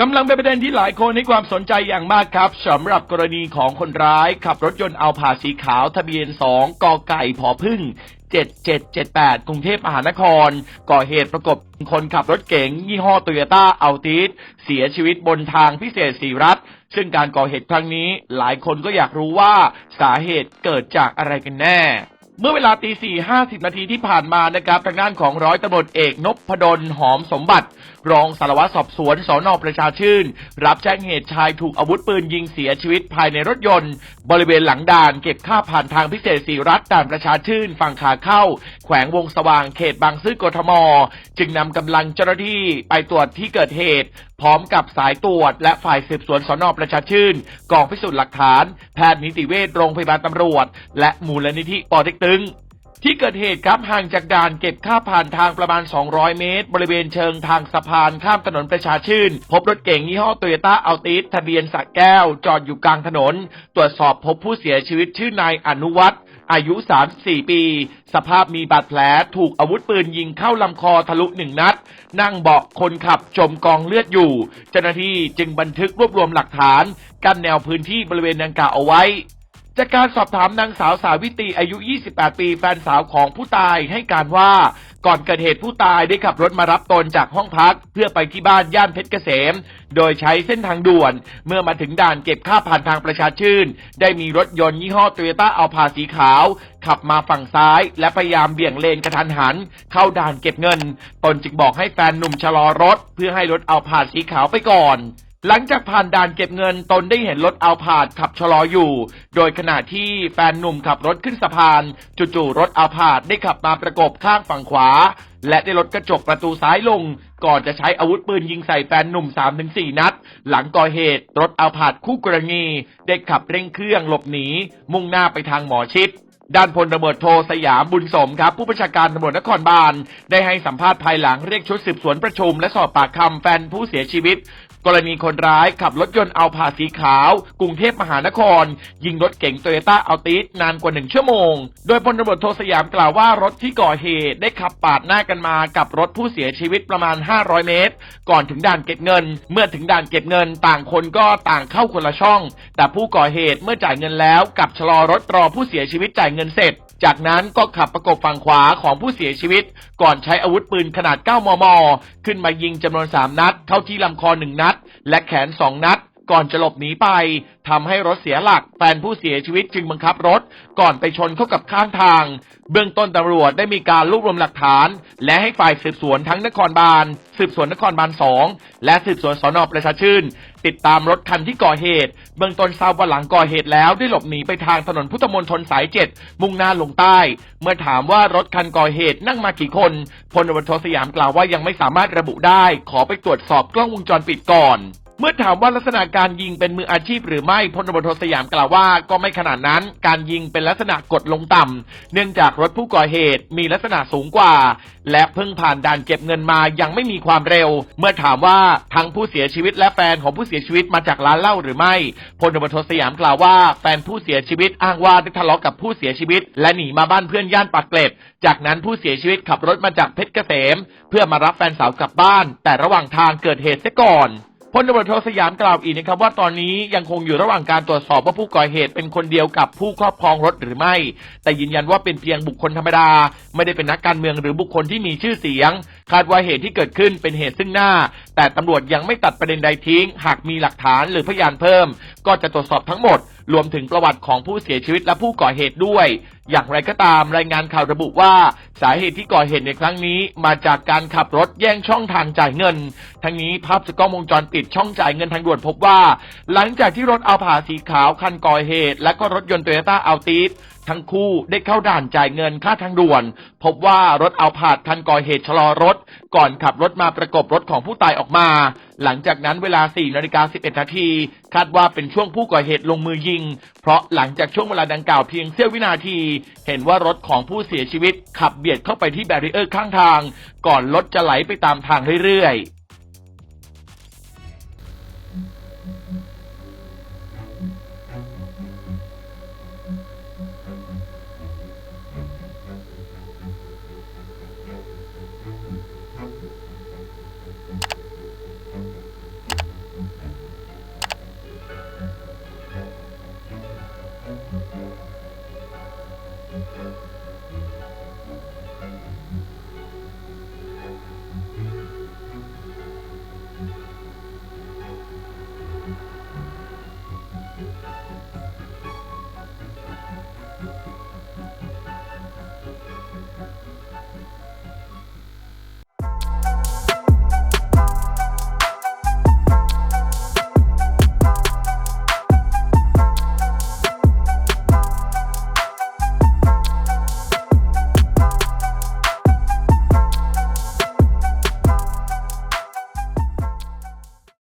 กำลังเป็นประเด็นที่หลายคนให้ความสนใจอย่างมากครับสำหรับกรณีของคนร้าย ขับรถยนต์เอาผาสีขาวทะเบียน 2กไก่ผอพึ่ง 7778 กรุงเทพมหานคร ก่อเหตุประกบคนขับรถเก๋งยี่ห้อโตโยต้าอัลติสเสียชีวิตบนทางพิเศษสีรัฐ ซึ่งการก่อเหตุครั้งนี้หลายคนก็อยากรู้ว่าสาเหตุเกิดจากอะไรกันแน่ เมื่อเวลาตีสี่ห้าสิบนาทีที่ผ่านมานะครับทางด้านของร้อยตำรวจเอกนพดลหอมสมบัติ รองสารวัตรสอบสวนสอนอประชาชื่น รับแจ้งเหตุชายถูกอาวุธปืนยิงเสียชีวิตภายในรถยนต์ บริเวณหลังด่านเก็บค่าผ่านทางพิเศษสีรัฐด่านประชาชื่น ฝั่งขาเข้า แขวงวงสว่างเขตบางซื่อกทม จึงนำกำลังเจ้าหน้าที่ไปตรวจที่เกิดเหตุ พร้อมกับสายตรวจ และฝ่ายสืบสวนสนประชาชื่น กองพิสูจน์หลักฐาน แพทย์นิติเวชโรงพยาบาลตำรวจ และมูลนิธิปอเต็กตึง ที่เกิดเหตุครับห่างจากด่านเก็บค่าผ่านทางประมาณ 200 เมตร บริเวณเชิงทางสะพานข้ามถนนประชาชื่น พบรถเก๋งยี่ห้อโตโยต้าอัลติสทะเบียนสระแก้ว จอดอยู่กลางถนน ตรวจสอบพบผู้เสียชีวิตชื่อนายอนุวัฒน์อายุ 34 ปี สภาพมีบาดแผลถูกอาวุธปืนยิงเข้าลำคอทะลุหนึ่งนัด นั่งเบาะคนขับจมกองเลือดอยู่ เจ้าหน้าที่จึงบันทึกรวบรวมหลักฐาน กันแนวพื้นที่บริเวณดังกล่าวเอาไว้ จากการสอบถามนางสาวสาวิตรีอายุ 28 ปีแฟนสาวของผู้ตายให้การว่า ก่อนเกิดเหตุผู้ตายได้ขับรถมารับตนจากห้องพัก เพื่อไปที่บ้านย่านเพชรเกษม โดยใช้เส้นทางด่วน เมื่อมาถึงด่านเก็บค่าผ่านทางประชาชื่น ได้มีรถยนต์ยี่ห้อโตโยต้าอัลพาสีขาว ขับมาฝั่งซ้าย และพยายามเบี่ยงเลนกระทันหัน เข้าด่านเก็บเงิน ตนจึงบอกให้แฟนหนุ่มชะลอรถ เพื่อให้รถอัลพาสีขาวไปก่อน หลังจากผ่านด่านเก็บเงินตนได้เห็นรถเอาผาดขับชะลออยู่ โดยขณะที่แฟนหนุ่มขับรถขึ้นสะพาน จู่ๆรถเอาผาดได้ขับมาประกบข้างฝั่งขวา และได้ลดกระจกประตูซ้ายลง ก่อนจะใช้อาวุธปืนยิงใส่แฟนหนุ่ม 3-4 นัด หลังก่อเหตุ รถเอาผาดคู่กรณีได้ขับเร่งเครื่องหลบหนีมุ่งหน้าไปทางหมอชิด ด้านพลตำรวจโทสยามบุญสมครับ ผู้บัญชาการตำรวจนครบาล ได้ให้สัมภาษณ์ภายหลังเรียกชุดสืบสวนประชุม และสอบปากคำแฟนผู้เสียชีวิต กรณีคนร้ายขับรถยนต์เอาผาสีขาว กรุงเทพมหานคร ยิงรถเก๋งโตโยต้าอัลติสนานกว่าหนึ่งชั่วโมง โดยพลตำรวจโทสยามกล่าวว่ารถที่ก่อเหตุได้ขับปาดหน้ากันมากับรถผู้เสียชีวิตประมาณ 500 เมตร ก่อนถึงด่านเก็บเงิน เมื่อถึงด่านเก็บเงิน ต่างคนก็ต่างเข้าคนละช่อง แต่ผู้ก่อเหตุเมื่อจ่ายเงินแล้วกับชะลอรถรอผู้เสียชีวิตจ่ายเงินเสร็จ จากนั้นก็ขับประกบฝั่งขวาของผู้เสียชีวิต ก่อนใช้อาวุธปืนขนาด 9 มม ขึ้นมายิงจำนวน 3 นัด เข้าที่ลำคอ 1 นัด และแขน 2 นัด ก่อนจะหลบหนีไปทำให้รถเสียหลักแฟนผู้เสียชีวิตจึงบังคับรถ ก่อนไปชนเข้ากับข้างทาง เบื้องต้นตำรวจได้มีการรวบรวมหลักฐาน และให้ฝ่ายสืบสวนทั้งนครบาล สืบสวนนครบาล2และสืบสวนสนประชาชื่น ติดตามรถคันที่ก่อเหตุ เบื้องต้นทราบว่าหลังก่อเหตุแล้วได้หลบหนีไปทางถนนพุทธมณฑลสายเจ็ดมุ่งหน้าลงใต้ เมื่อถามว่ารถคันก่อเหตุนั่งมากี่คนพลตำรวจโทสยามกล่าวว่ายังไม่สามารถระบุได้ ขอไปตรวจสอบกล้องวงจรปิดก่อน เมื่อถามว่าลักษณะการยิงเป็นมืออาชีพหรือไม่พลตำรวจโทสยามกล่าวว่าก็ไม่ขนาดนั้น การยิงเป็นลักษณะกดลงต่ำเนื่องจากรถผู้ก่อเหตุมีลักษณะสูงกว่า และเพิ่งผ่านด่านเก็บเงินมายังไม่มีความเร็ว เมื่อถามว่าทั้งผู้เสียชีวิตและแฟนของผู้เสียชีวิตมาจากร้านเหล้าหรือไม่พลตำรวจโทสยามกล่าวว่า แฟนผู้เสียชีวิตอ้างว่าได้ทะเลาะกับผู้เสียชีวิต และหนีมาบ้านเพื่อนย่านปากเกร็ด จากนั้นผู้เสียชีวิตขับรถมาจากเพชรเกษม เพื่อมารับแฟนสาวกลับบ้าน แต่ระหว่างทางเกิดเหตุเสียก่อน พลตำรวจโทสยามกล่าวอีกนะครับว่าตอนนี้ยังคงอยู่ระหว่างการตรวจสอบว่าผู้ก่อเหตุเป็นคนเดียวกับผู้ครอบครองรถหรือไม่ แต่ยืนยันว่าเป็นเพียงบุคคลธรรมดา ไม่ได้เป็นนักการเมืองหรือบุคคลที่มีชื่อเสียง คาดว่าเหตุที่เกิดขึ้นเป็นเหตุซึ่งหน้า แต่ตำรวจยังไม่ตัดประเด็นใดทิ้ง หากมีหลักฐานหรือพยานเพิ่ม ก็จะตรวจสอบทั้งหมด รวมถึงประวัติของผู้เสียชีวิตและผู้ก่อเหตุด้วย อย่างไรก็ตามรายงานข่าวระบุว่าสาเหตุที่ก่อเหตุในครั้งนี้ มาจากการขับรถแย่งช่องทางจ่ายเงิน ทั้งนี้ภาพจากกล้องวงจรปิดช่องจ่ายเงินทางด่วนพบว่า หลังจากที่รถเอาผาสีขาวคันก่อเหตุ และก็รถยนต์โตโยต้าอัลติส ทั้งคู่ได้เข้าด่านจ่ายเงินค่าทางด่วน พบว่ารถเอาผาดคันก่อเหตุชะลอรถ ก่อนขับรถมาประกบรถของผู้ตายออกมา หลังจากนั้นเวลา4นาฬิกา11นาทีคาดว่าเป็นช่วงผู้ก่อเหตุลงมือยิง เพราะหลังจากช่วงเวลาดังกล่าวเพียงเสี้ยววินาที เห็นว่ารถของผู้เสียชีวิตขับเบียดเข้าไปที่แบรีเออร์ข้างทาง ก่อนรถจะไหลไปตามทางเรื่อยๆ